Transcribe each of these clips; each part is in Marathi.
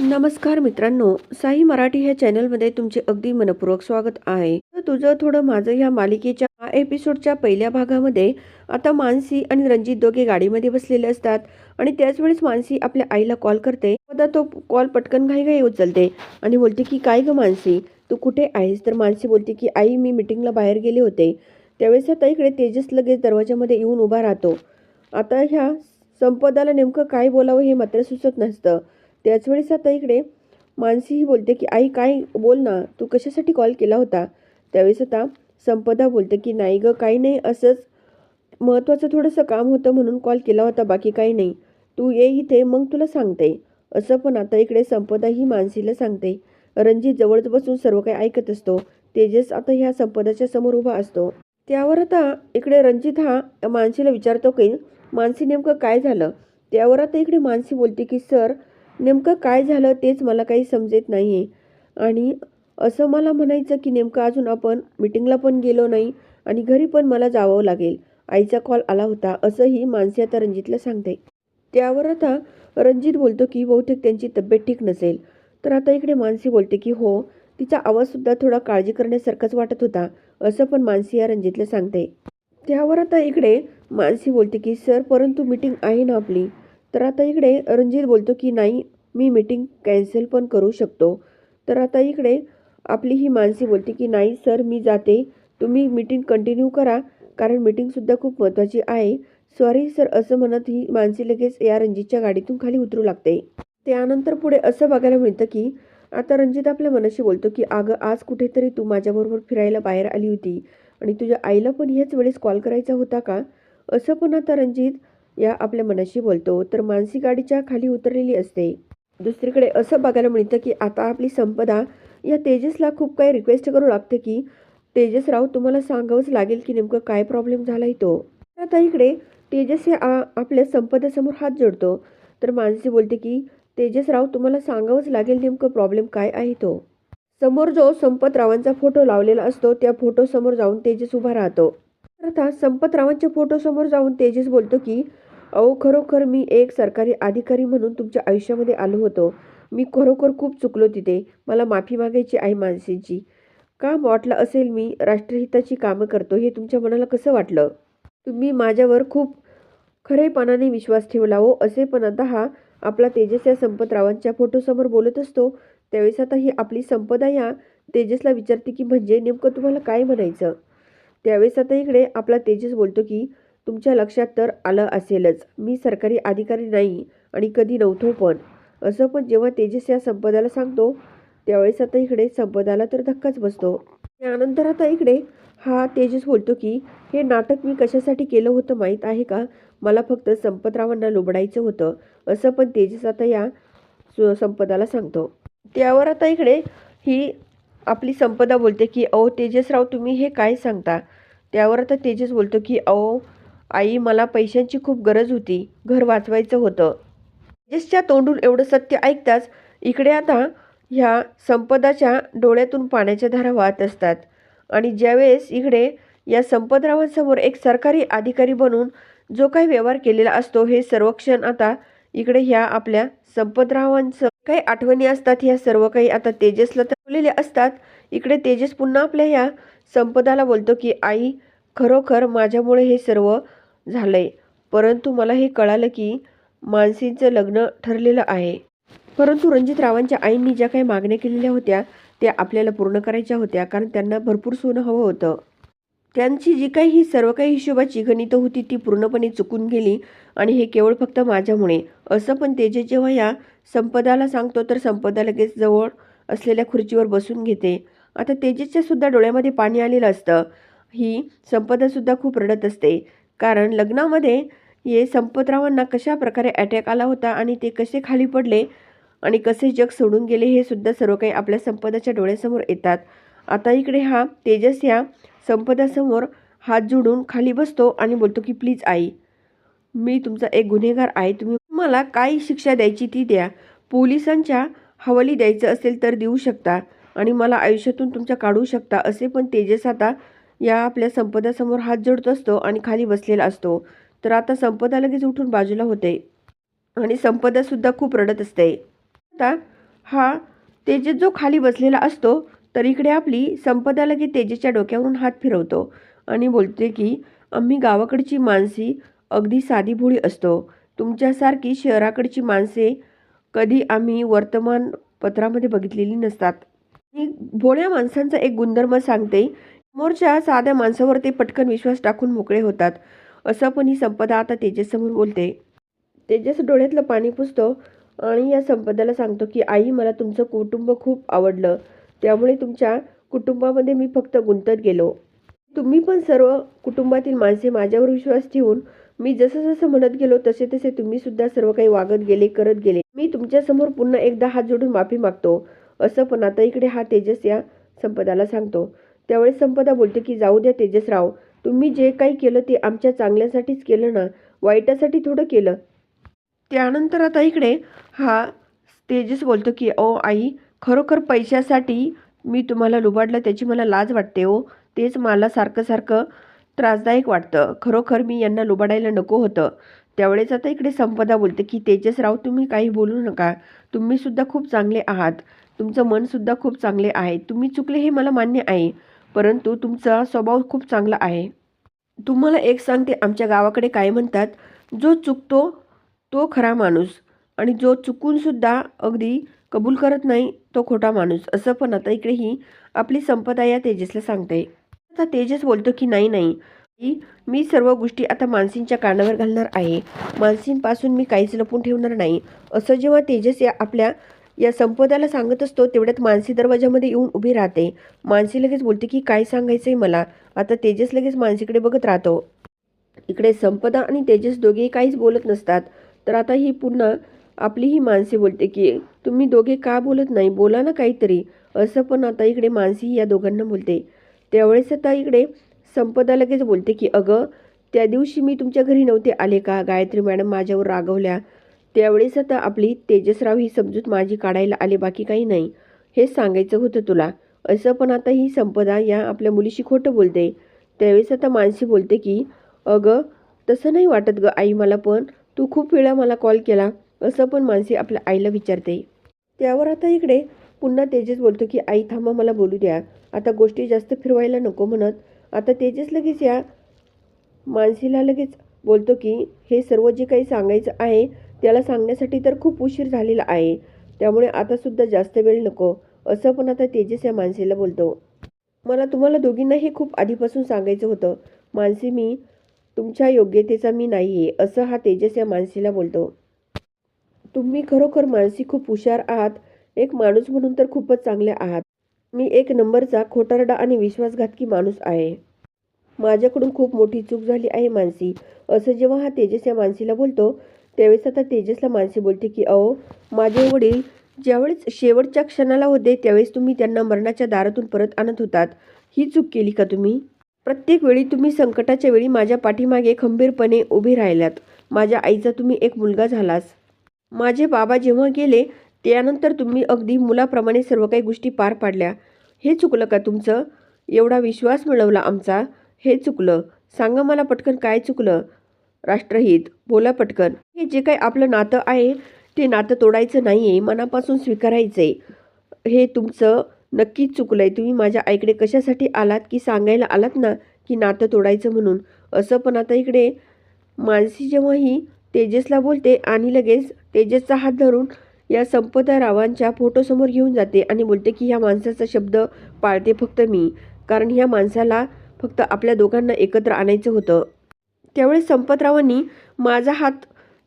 नमस्कार मित्रांनो साई मराठी ह्या चॅनलमध्ये तुमचे अगदी मनपूर्वक स्वागत आहे. तर तुझं थोडं माझं ह्या मालिकेच्या एपिसोडच्या पहिल्या भागामध्ये आता मानसी आणि रणजित दोघे गाडीमध्ये बसलेले असतात आणि त्याच वेळेस मानसी आपल्या आईला कॉल करते. आता तो कॉल पटकन घाई उचलते आणि बोलते की काय ग मानसी? तू कुठे आहेस? तर मानसी बोलते की आई मी मिटिंगला बाहेर गेले होते. त्यावेळेस आता इकडे तेजस लगेच दरवाजामध्ये येऊन उभा राहतो. आता ह्या संपदाला नेमकं काय बोलावं हे मात्र सुचत नसतं. त्याचवेळेस आता इकडे मानसीही बोलते की आई काय? बोल ना. तू कशासाठी कॉल केला होता? त्यावेळेस आता संपदा बोलते की नाही गं काही नाही. असंच महत्त्वाचं थोडंसं काम होतं म्हणून कॉल केला होता. बाकी काही नाही. तू ये इथे मग तुला सांगते. असं पण आता इकडे संपदा ही मानसीला सांगते. रणजित जवळच बसून सर्व काही ऐकत असतो. तेजस आता ह्या संपदाच्या समोर उभा असतो. त्यावर आता इकडे रणजित हा मानसीला विचारतो की मानसी नेमकं काय झालं? त्यावर आता इकडे मानसी बोलते की सर नेमकं काय झालं तेच मला काही समजत नाही आहे आणि असं मला म्हणायचं की नेमकं अजून आपण मिटिंगला पण गेलो नाही आणि घरी पण मला जावं लागेल. आईचा कॉल आला होता असंही मानसी आता रणजितला सांगते. त्यावर आता रणजित बोलतो की बहुतेक त्यांची तब्येत ठीक नसेल. तर आता इकडे मानसी बोलते की हो तिचा आवाजसुद्धा थोडा काळजी करण्यासारखाच वाटत होता असं पण मानसी या रणजितला सांगते. त्यावर आता इकडे मानसी बोलते की सर परंतु मीटिंग आहे ना आपली? तर आता इकडे रणजित बोलतो की नाही मी मीटिंग कॅन्सल पण करू शकतो. तर आता इकडे आपली ही मानसी बोलते की नाही सर मी जाते. तुम्ही मीटिंग कंटिन्यू करा कारण मीटिंगसुद्धा खूप महत्त्वाची आहे. सॉरी सर असं म्हणत ही मानसी लगेच या रणजितच्या गाडीतून खाली उतरू लागते. त्यानंतर पुढे असं बघायला मिळतं की आता रणजित आपल्या मनाशी बोलतो की अगं आज कुठेतरी तू माझ्याबरोबर फिरायला बाहेर आली होती आणि तुझ्या आईला पण ह्याच वेळेस कॉल करायचा होता का? असं पण आता रणजित या आपल्या मनाशी बोलतो तर मानसी गाडीच्या खाली उतरलेली असते. दुसरीकडे असं बघायला मिळतं की आता आपली संपदा या तेजसला खूप काही रिक्वेस्ट करू लागते की तेजसराव तुम्हाला सांगावंच लागेल की नेमकं काय प्रॉब्लेम झाला तो. आता इकडे तेजस हे आपल्या संपदासमोर हात जोडतो. तर मानसी बोलते की तेजसराव तुम्हाला सांगावंच लागेल नेमकं प्रॉब्लेम काय आहे तो. समोर जो संपतरावांचा फोटो लावलेला असतो त्या फोटो समोर जाऊन तेजस उभा राहतो. तर आता संपतरावांच्या फोटो समोर जाऊन तेजस बोलतो की अहो खरोखर मी एक सरकारी अधिकारी म्हणून तुमच्या आयुष्यामध्ये आलो होतो. मी खरोखर खूप चुकलो तिथे. मला माफी मागायची आहे मानसीची का वाटलं असेल मी? राष्ट्रहिताची कामं करतो हे तुमच्या मनाला कसं वाटलं? तुम्ही माझ्यावर खूप खरेपणाने विश्वास ठेवला हो. असे पण आता हा आपला तेजस या संपतरावांच्या फोटोसमोर बोलत असतो. त्यावेळेस आता ही आपली संपदा या तेजसला विचारते की म्हणजे नेमकं तुम्हाला काय म्हणायचं? त्यावेळेस आता इकडे आपला तेजस बोलतो की तुमच्या लक्षात तर आलं असेलच. मी सरकारी अधिकारी नाही आणि कधी नव्हतो पण. असं पण जेव्हा तेजस या संपदाला सांगतो त्यावेळेस आता इकडे संपदाला तर धक्काच बसतो. त्यानंतर आता इकडे हा तेजस बोलतो की हे नाटक मी कशासाठी केलं होतं माहीत आहे का? मला फक्त संपतरावांना लुबडायचं होतं. असं पण तेजस आता या संपदाला सांगतो. त्यावर आता इकडे ही आपली संपदा बोलते की अहो तेजसराव तुम्ही हे काय सांगता? त्यावर आता तेजस बोलतो की अहो आई मला पैशांची खूप गरज होती. घर वाचवायचं होतं. तेजसच्या तोंडून एवढं सत्य ऐकताच इकडे आता ह्या संपदाच्या डोळ्यातून पाण्याच्या धारा वाहत असतात. आणि ज्यावेळेस इकडे या संपदरावांसमोर एक सरकारी अधिकारी बनून जो काही व्यवहार केलेला असतो हे सर्वक्षण आता इकडे ह्या आपल्या संपदरावांचं काही आठवणी असतात ह्या सर्व काही आता तेजसला ठेवलेल्या असतात. इकडे तेजस पुन्हा आपल्या ह्या संपदाला बोलतो की आई खरोखर माझ्यामुळे हे सर्व झालंय. परंतु मला हे कळालं की मानसींचं लग्न ठरलेलं आहे. परंतु रणजितरावांच्या आईंनी ज्या काही मागण्या केलेल्या होत्या त्या आपल्याला पूर्ण करायच्या होत्या कारण त्यांना भरपूर सोनं हवं होतं. त्यांची जी काही ही सर्व काही हिशोबाची गणितं होती ती पूर्णपणे चुकून गेली आणि हे केवळ फक्त माझ्यामुळे. असं पण तेजे जेव्हा या संपदाला सांगतो तर संपदा लगेच जवळ असलेल्या खुर्चीवर बसून घेते. आता तेजेच्या सुद्धा डोळ्यामध्ये पाणी आलेलं असतं. ही संपदासुद्धा खूप रडत असते. कारण लग्नामध्ये ये संपतरावांना कशा प्रकारे अटॅक आला होता आणि ते कसे खाली पडले आणि कसे जग सोडून गेले हे सुद्धा सर्व काही आपल्या संपदाच्या डोळ्यासमोर येतात. आता इकडे हा तेजस या संपदासमोर हात जोडून खाली बसतो आणि बोलतो की प्लीज आई मी तुमचा एक गुन्हेगार आहे. तुम्ही मला काय शिक्षा द्यायची ती द्या. पोलिसांच्या हवाली द्यायचं असेल तर देऊ शकता आणि मला आयुष्यातून तुमच्या काढू शकता. असे पण तेजस आता या आपल्या संपदासमोर हात जोडत असतो आणि खाली बसलेला असतो. तर आता संपदा लगेच उठून बाजूला होते. आणि संपदासुद्धा खूप रडत असते. आता हा तेजस जो खाली बसलेला असतो तर इकडे आपली संपदा लगेच तेजेच्या डोक्यावरून हात फिरवतो आणि बोलते की आम्ही गावाकडची माणसी अगदी साधीभोळी असतो. तुमच्यासारखी शहराकडची माणसे कधी आम्ही वर्तमानपत्रामध्ये बघितलेली नसतात. मी भोळ्या माणसांचा एक गुणधर्म सांगते समोरच्या साध्या माणसावर ते पटकन विश्वास टाकून मोकळे होतात असं पण ही संपदा आता तेजससमोर बोलते. तेजस डोळ्यातलं पाणी पुसतो आणि या संपदाला सांगतो की आई मला तुमचं कुटुंब खूप आवडलं. त्यामुळे तुमच्या कुटुंबामध्ये मी फक्त गुंतत गेलो. तुम्ही पण सर्व कुटुंबातील माणसे माझ्यावर विश्वास ठेवून मी जसं जसं म्हणत गेलो तसे तसे तुम्ही सुद्धा सर्व काही वागत गेले करत गेले. मी तुमच्यासमोर पुन्हा एकदा हात जोडून माफी मागतो असं पण आता इकडे हा तेजस या संपदाला सांगतो. त्यावेळेस संपदा बोलते की जाऊ द्या तेजसराव तुम्ही जे काही केलं ते आमच्या चांगल्यासाठीच केलं ना? वाईटासाठी थोडं केलं. त्यानंतर आता इकडे हा तेजस बोलतो की ओ आई खरोखर पैशासाठी मी तुम्हाला लुबाडलं त्याची मला लाज वाटते ओ तेच मला सारखं सारखं त्रासदायक वाटतं. खरोखर मी यांना लुबाडायला नको होतं. त्यावेळेस आता इकडे संपदा बोलते की तेजसराव तुम्ही काही बोलू नका. तुम्हीसुद्धा खूप चांगले आहात. तुमचं मनसुद्धा खूप चांगले आहे. तुम्ही चुकले हे मला मान्य आहे. परंतु तुमचा स्वभाव खूप चांगला आहे. तुम्हाला एक सांगते आमच्या गावाकडे काय म्हणतात जो चुकतो तो खरा माणूस. आणि जो चुकूनसुद्धा अगदी कबूल करत नाही तो खोटा माणूस. असं पण आता इकडे ही आपली संपदा या तेजसला सांगते. आता तेजस बोलतो की नाही नाही. की मी सर्व गोष्टी आता मानसींच्या कानावर घालणार आहे. मानसींपासून मी काहीच लपून ठेवणार नाही. असं जेव्हा तेजस या आपल्या या संपदाला सांगत असतो तेवढ्यात मानसी दरवाजामध्ये येऊन उभी राहते. मानसी लगेच बोलते की काय सांगायचंय मला? आता तेजस लगेच मानसीकडे बघत राहतो. इकडे संपदा आणि तेजस दोघेही काहीच बोलत नसतात. तर आता ही पुन्हा आपली ही मानसी बोलते की तुम्ही दोघे का बोलत नाही? बोला ना काहीतरी. असं पण आता इकडे मानसी या दोघांना बोलते. त्यावेळेस आता इकडे संपदा लगेच बोलते की अगं त्या दिवशी मी तुमच्या घरी नव्हते आले का? गायत्री मॅडम माझ्यावर रागवल्या. त्यावेळेस आता आपली तेजसराव ही समजूत माझी काढायला आले बाकी काही नाही. हेच सांगायचं होतं तुला. असं पण आता ही संपदा या आपल्या मुलीशी खोटं बोलते. त्यावेळेस आता मानसी बोलते की अगं तसं नाही वाटत गं आई मला पण. तू खूप वेळा मला कॉल केला. असं पण मानसी आपल्या आईला विचारते. त्यावर आता इकडे पुन्हा तेजस बोलतो की आई थांबा मला बोलू द्या. आता गोष्टी जास्त फिरवायला नको म्हणत. आता तेजस लगेच या. मानसीला लगेच बोलतो की हे सर्व जे काही सांगायचं आहे त्याला सांगण्यासाठी तर खूप उशीर झालेला आहे. त्यामुळे आतासुद्धा जास्त वेळ नको. असं पण आता तेजस या मानसीला बोलतो. मला तुम्हाला दोघींना हे खूप आधीपासून सांगायचं होतं. मानसी मी तुमच्या योग्यतेचा मी नाही आहे असं हा तेजस या मानसीला बोलतो. तुम्ही खरोखर मानसी खूप हुशार आहात. एक माणूस म्हणून तर खूपच चांगले आहात. मी एक नंबरचा खोटारडा आणि विश्वासघातकी माणूस आहे. माझ्याकडून खूप मोठी चूक झाली आहे मानसी. असं जेव्हा हा तेजस या मानसीला बोलतो त्यावेळेस आता तेजसला मानसी बोलते की अहो माझे वडील ज्यावेळेस शेवटच्या क्षणाला होते त्यावेळेस तुम्ही त्यांना मरणाच्या दारातून परत आणत होतात. ही चूक केली का तुम्ही? प्रत्येक वेळी तुम्ही संकटाच्या वेळी माझ्या पाठीमागे खंबीरपणे उभे राहिलात. माझ्या आईचा तुम्ही एक मुलगा झालास. माझे बाबा जेव्हा गेले त्यानंतर तुम्ही अगदी मुलाप्रमाणे सर्व काही गोष्टी पार पाडल्या. हे चुकलं का तुमचं? एवढा विश्वास मिळवला आमचा. हे चुकलं. सांगा मला पटकन काय चुकलं? राष्ट्रहित बोला पटकन. हे जे काही आपलं नातं आहे ते नातं तोडायचं नाही आहे मनापासून स्वीकारायचं आहे हे तुमचं नक्कीच चुकलं आहे तुम्ही माझ्या आईकडे कशासाठी आलात की सांगायला आलात ना की नातं तोडायचं म्हणून? असं पण आता इकडे मानसी जेव्हा ही तेजसला बोलते आणि लगेच तेजसचा हात धरून या संपदा रावांच्या फोटोसमोर घेऊन जाते आणि बोलते की ह्या माणसाचा शब्द पाळते फक्त मी. कारण ह्या माणसाला फक्त आपल्या दोघांना एकत्र आणायचं होतं. त्यावेळेस संपतरावांनी माझा हात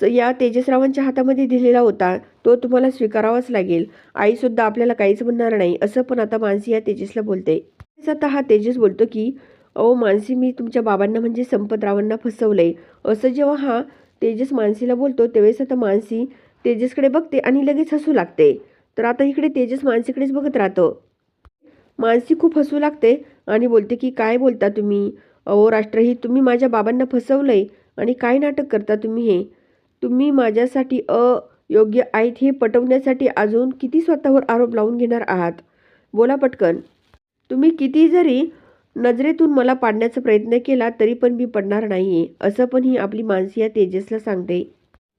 स- या तेजसरावांच्या हातामध्ये दिलेला होता. तो तुम्हाला स्वीकारावाच लागेल. आईसुद्धा आपल्याला काहीच म्हणणार नाही असं पण आता मानसी या तेजसला बोलते. आता हा तेजस बोलतो की अहो मानसी मी तुमच्या बाबांना म्हणजे संपतरावांना फसवलंय. असं जेव्हा हा तेजस मानसीला बोलतो तेव्हाच आता मानसी तेजसकडे बघते आणि लगेच हसू लागते. तर आता इकडे तेजस मानसीकडेच बघत राहतं. मानसी खूप हसू लागते आणि बोलते की काय बोलता तुम्ही? अहो राष्ट्रहित तुम्ही माझ्या बाबांना फसवलंय आणि काय नाटक करता तुम्ही हे? तुम्ही माझ्यासाठी अयोग्य आहेत हे पटवण्यासाठी अजून किती स्वतःवर आरोप लावून घेणार आहात? बोला पटकन. तुम्ही किती जरी नजरेतून मला पाडण्याचा प्रयत्न केला तरी पण मी पडणार नाही असं पण ही आपली मानसी या तेजसला सांगते.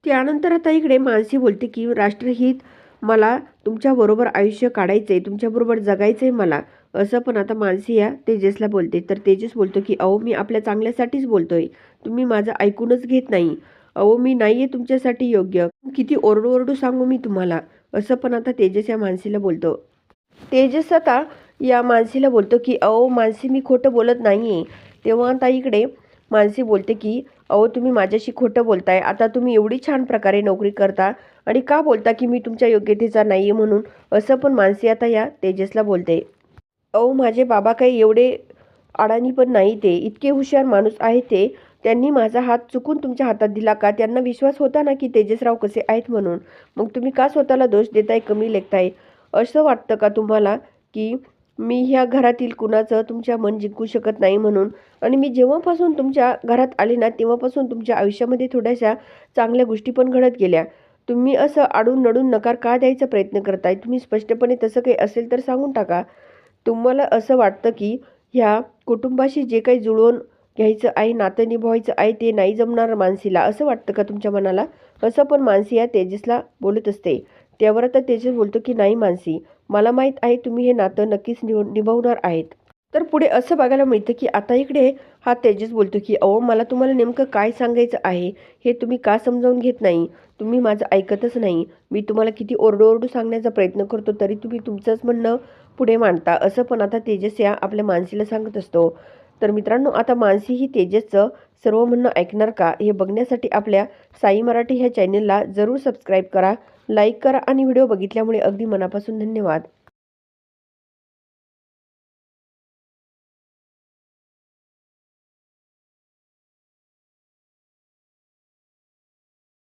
त्यानंतर आता इकडे मानसी बोलते की राष्ट्रहित मला तुमच्याबरोबर आयुष्य काढायचं आहे तुमच्याबरोबर जगायचं आहे मला. असं पण आता मानसी या तेजसला बोलते. तर तेजस बोलतो की अहो मी आपल्या चांगल्यासाठीच बोलतोय. तुम्ही माझं ऐकूनच घेत नाही. अहो मी नाही आहे तुमच्यासाठी योग्य. किती ओरडू ओरडू सांगू मी तुम्हाला. असं पण आता तेजस या मानसीला बोलतो. तेजस आता या मानसीला बोलतो की अहो मानसी मी खोटं बोलत नाही आहे तेव्हा आता इकडे मानसी बोलते की अहो तुम्ही माझ्याशी खोटं बोलताय. आता तुम्ही एवढी छान प्रकारे नोकरी करता आणि का बोलता की मी तुमच्या योग्यतेचा नाही आहे म्हणून? असं पण मानसी आता या तेजसला बोलते. अहो माझे बाबा काही एवढे अडाणी पण नाही ते. इतके हुशार माणूस आहे ते. त्यांनी माझा हात चुकून तुमच्या हातात दिला का? त्यांना विश्वास होता ना की तेजसराव कसे आहेत म्हणून? मग तुम्ही का स्वतःला दोष देताय कमी लेखताय? असं वाटतं का तुम्हाला की मी ह्या घरातील कुणाचं तुमच्या मन जिंकू शकत नाही म्हणून. आणि मी जेव्हापासून तुमच्या घरात आले ना तेव्हापासून तुमच्या आयुष्यामध्ये थोड्याशा चांगल्या गोष्टी पण घडत गेल्या. तुम्ही असं आडून नडून नकार का द्यायचा प्रयत्न करताय? तुम्ही स्पष्टपणे तसं काही असेल तर सांगून टाका. तुम्हाला असं वाटतं की ह्या कुटुंबाशी जे काही जुळवून घ्यायचं आहे नातं निभवायचं आहे ते नाही जमणार मानसीला. असं वाटतं का तुमच्या मनाला? असं पण मानसी या तेजसला बोलत असते. त्यावर आता तेजस बोलतो की नाही मानसी मला माहीत आहे तुम्ही हे नातं नक्कीच निव निभावणार आहेत. तर पुढे असं बघायला मिळतं की आता इकडे हा तेजस बोलतो की अहो मला तुम्हाला नेमकं काय सांगायचं आहे? हे तुम्ही का समजावून घेत नाही? तुम्ही माझं ऐकतच नाही. मी तुम्हाला किती ओरडू सांगण्याचा प्रयत्न करतो तरी तुम्ही तुमचंच म्हणणं पुढे मांडता. असं पण आता तेजस या आपल्या मानसीला सांगत असतो. तर मित्रांनो आता मानसी ही तेजसचं सर्व म्हणणं ऐकणार का? हे बघण्यासाठी आपल्या साई मराठी ह्या चॅनेलला जरूर सबस्क्राईब करा लाईक करा आणि व्हिडिओ बघितल्यामुळे अगदी मनापासून धन्यवाद.